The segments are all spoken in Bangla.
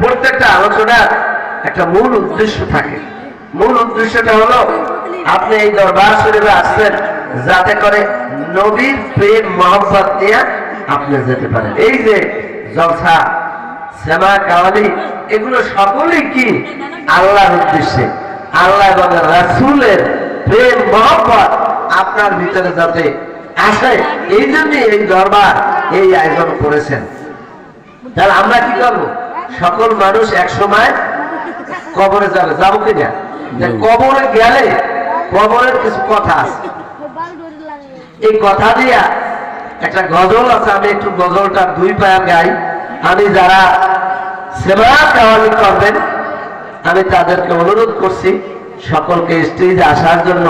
প্রত্যেকটা আলোচনার একটা মূল উদ্দেশ্য থাকে। মূল উদ্দেশ্যটা হলো, আপনি এই দরবার শরীফে আসছেন যাতে করে নবীর প্রেম, মহব্বত নিয়ে আপনি যেতে পারেন। এই যে জলসা সেমা কাওয়ালি, এগুলো সকলেই কি আল্লাহর উদ্দেশ্যে? আল্লাহ এবং রাসূলের প্রেম, মহব্বত আপনার ভিতরে যাতে আসে, এই জন্যই এই দরবার এই আয়োজন করেছেন। তাহলে আমরা কি করব? সকল মানুষ এক সময় কবরে যাবে। যাব কিনা কবরে গেলে কবরের কিছু কথা আছে। এই কথা দিয়া একটা গজল আছে আমি একটু গজলটা দুই পায়ের গাই। আমি যারা সেবা কাওয়ালি করবেন আমি তাদেরকে অনুরোধ করছি সকলকে স্টেজে আসার জন্য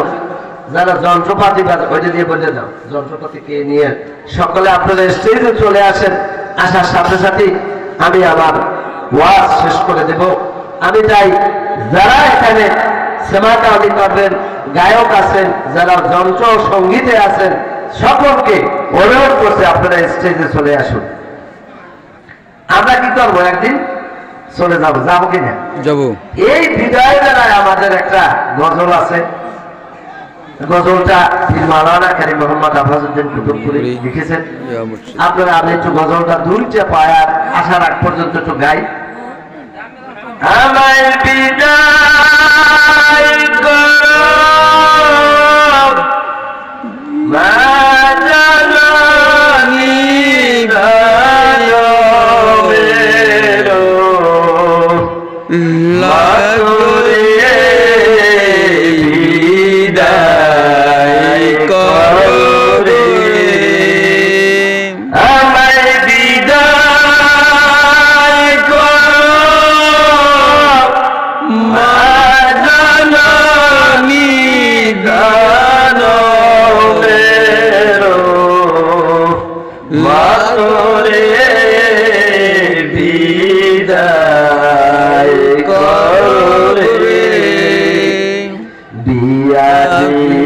যারা যন্ত্রপাতি ওইটা দিয়ে বলে দাও যন্ত্রপাতি কে নিয়ে সকলে আপনারা স্টেজে চলে আসেন। আসার সাথে সাথে আমি আমার ওয়াজ শেষ করে দেব। আমি চাই যারা এখানে সেবা কাওয়ালি করবেন গায়ক আছেন যারা যন্ত্র সঙ্গীতে আছেন সকলকে অনুরোধ করছে আপনারা স্টেজে চলে আসুন। আমরা কি করব একদিন? চলে যাব। যাব কিনা? যাব। এই বিদায় বেলায় আমাদের একটা গজল আছে। গজলটা পীর মাওলানা কারি মোহাম্মদ আফাজউদ্দিন কুতুবপুরি লিখেছেন। আপনারা আমি একটু গজলটা দুইটা পায়ার আসার আগ পর্যন্ত একটু গাই। আমায় বিদায় করো Amén.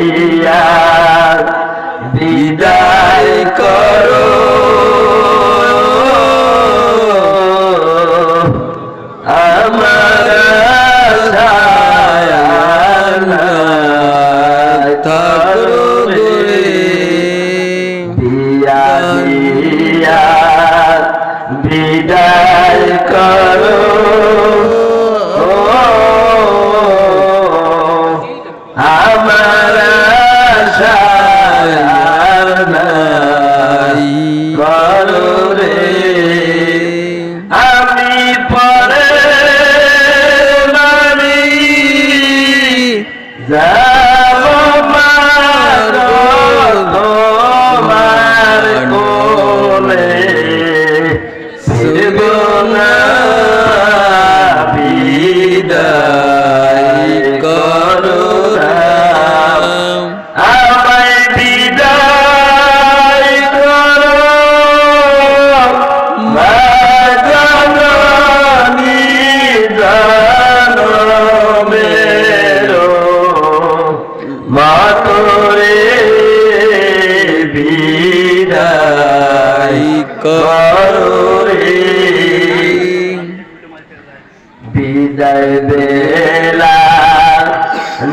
বিদায় বেলা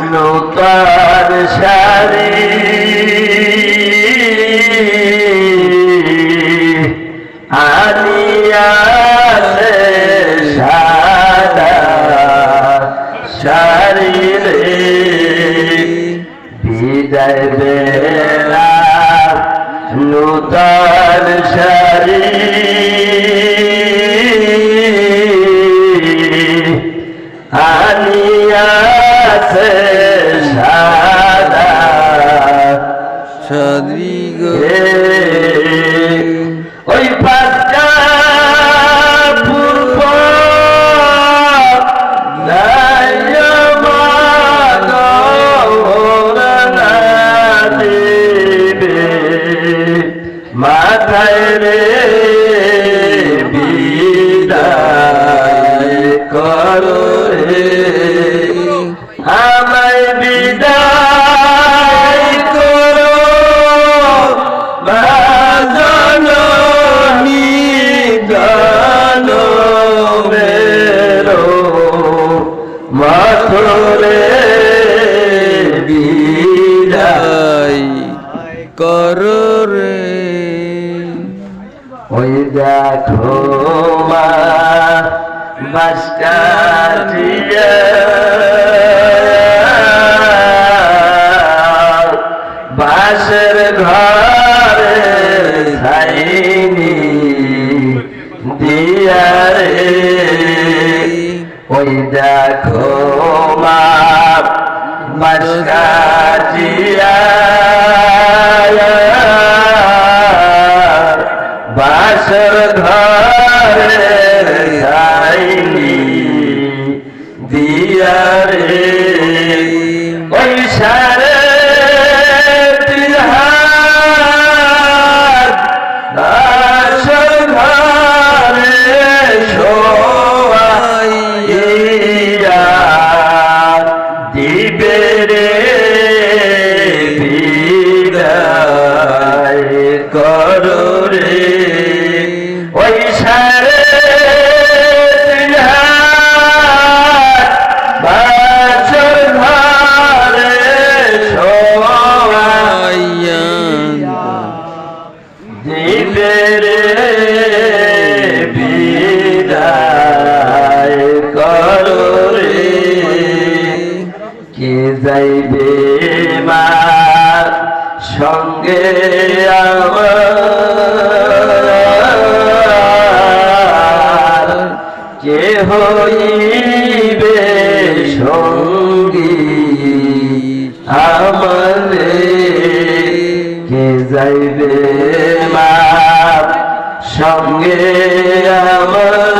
নূতন শাড়ি আনিয়াছে নূতন সারি আনিয়াছে সাদা সাদরি রে। পাঠায় রে বিদায় করো রে। আমায় বিদায় করো। বাজননি গানো বেরো মাথরে বিদায় করো। রে দেখো মা বাসের ঘরে ছাইনি দিয়ারে ওই দেখো মা বাসকাঠিয়া বাসর ঘরে ছাইনি দিয়ারে ওই আমার কে হইবে সঙ্গী আমারে কে যাইবে মা সঙ্গে আমার